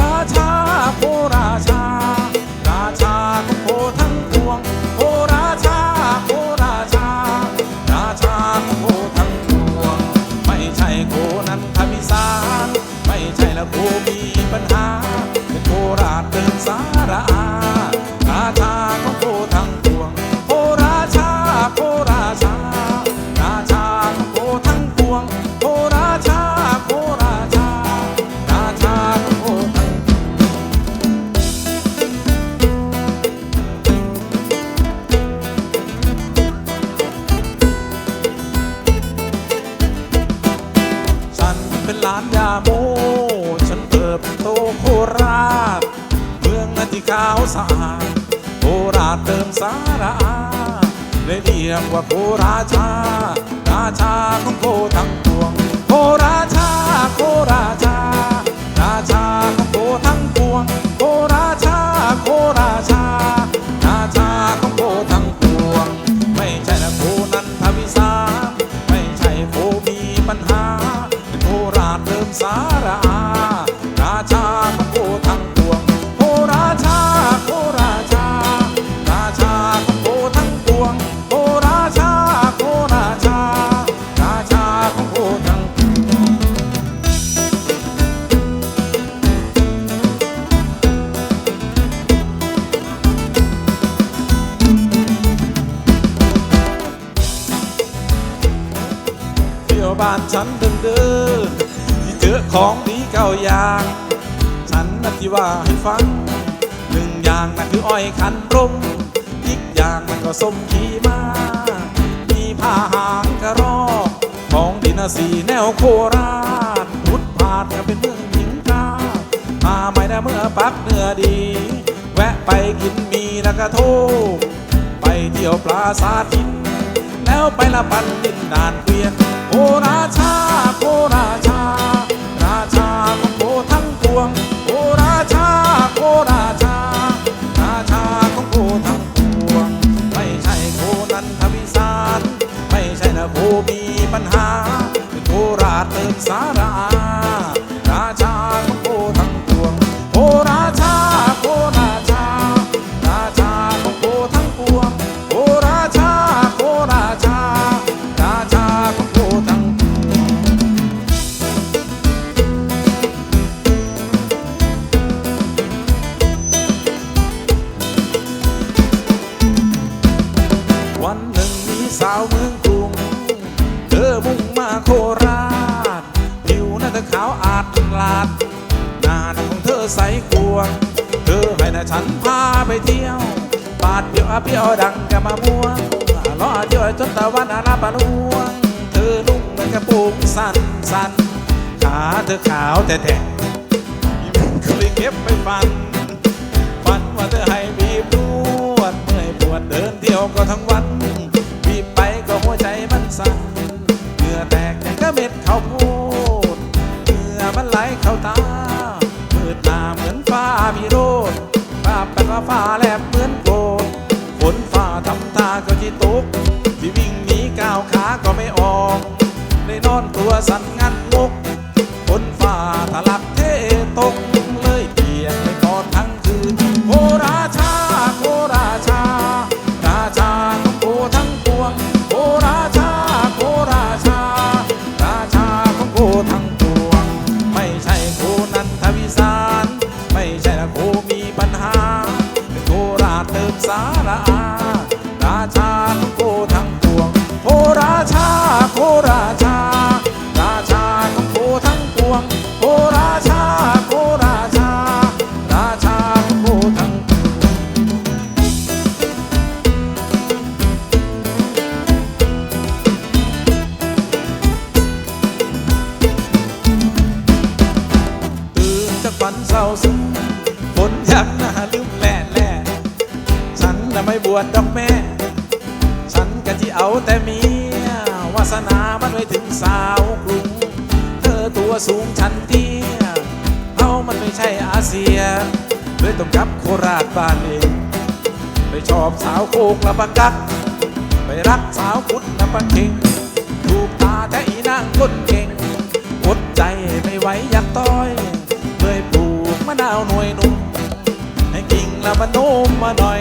ร บโตโคราช เมืองที่ขาวสะอาดโคราชเติมสาราเลยเรียกว่าโคราชา ราชาของโคทั้งปวง โคราชา โคราชา ราชาของโคทั้งปวง โคราชา โคราชา ราชาของโคทั้งปวง ไม่ใช่นะโคนันทวิสาไม่ใช่โคมีปัญหาโคราชเติมสาระอารา บ้านฉันเดินเดินที่เจอของดีเก้าอย่าง ฉันน่ะที่ว่าให้ฟังหนึ่งอย่างนั่นคืออ้อยคันร่มอีกอย่างมันก็ส้มขี่มามีผ้าหางกระรอกของดินาสีแนวโคราชพุทธพาดก็เป็นเมืองหญิงกามาไม่ได้เมื่อปักเนื้อดี แวะไปกินมีแล้วก็โทไปเที่ยวปลาสาทิน แล้วไปละปันดินดานเกวียนโคราชาโคราชา ราชาของโคทั้งปวงโคราชาโคราชา ราชาของโคทั้งปวง ไม่ใช่โคนันทวิสาร ไม่ใช่นะโคมีปัญหาโคราชเติมสาร ลาดหน้าของเธอใสกวงเธอให้นะฉันพาไปเที่ยวบาดเดียวอาเปียวดังกะมาม่วงล้อเดียวจนตะวันอาราปะนวงเธอนุ่งเหมือนกระปรงสั้นสั้นขาเธอขาวแต่แต่ที่มันเคยเก็บไปฟันฝันว่าเธอให้บีบนวดเมื่อยปวดเดินเที่ยวก็ทั้งวัน ไหลเข้าตามืดหน้าเหมือนฟ้ามีโรดฟ้าแปลว่าฟ้าแลบเหมือนโกรธฝนฟ้าทำตาก็ที่ตกที่วิ่งหนีก้าวขาก็ไม่ออกได้นอนตัวสั่นงันงก โคราชาโคราชา ราชาของโคทั้งปวงตื่นจากฝันเศร้าซึมฝนยักหน้าลืมแล่แล่ฉันน่ะไม่บวชดอกแม่ ฉันก็ที่เอาแต่เมียวาสนามันไว้ถึงสาวกรุงเธอ ตัวสูงชันเตี้ยเขามันไม่ใช่อาเซียเลยต้องกลับโคราชบ้านเองไปชอบสาวโคกละปะกกักไปรักสาวคุดละปะเข่งถูกตาแต่อีนางคนเก่งอดใจไม่ไหวอยากต้อยเลยปลูกมะนาวหน่วยนุ่มให้กิ่งละมะโนมมาหน่อย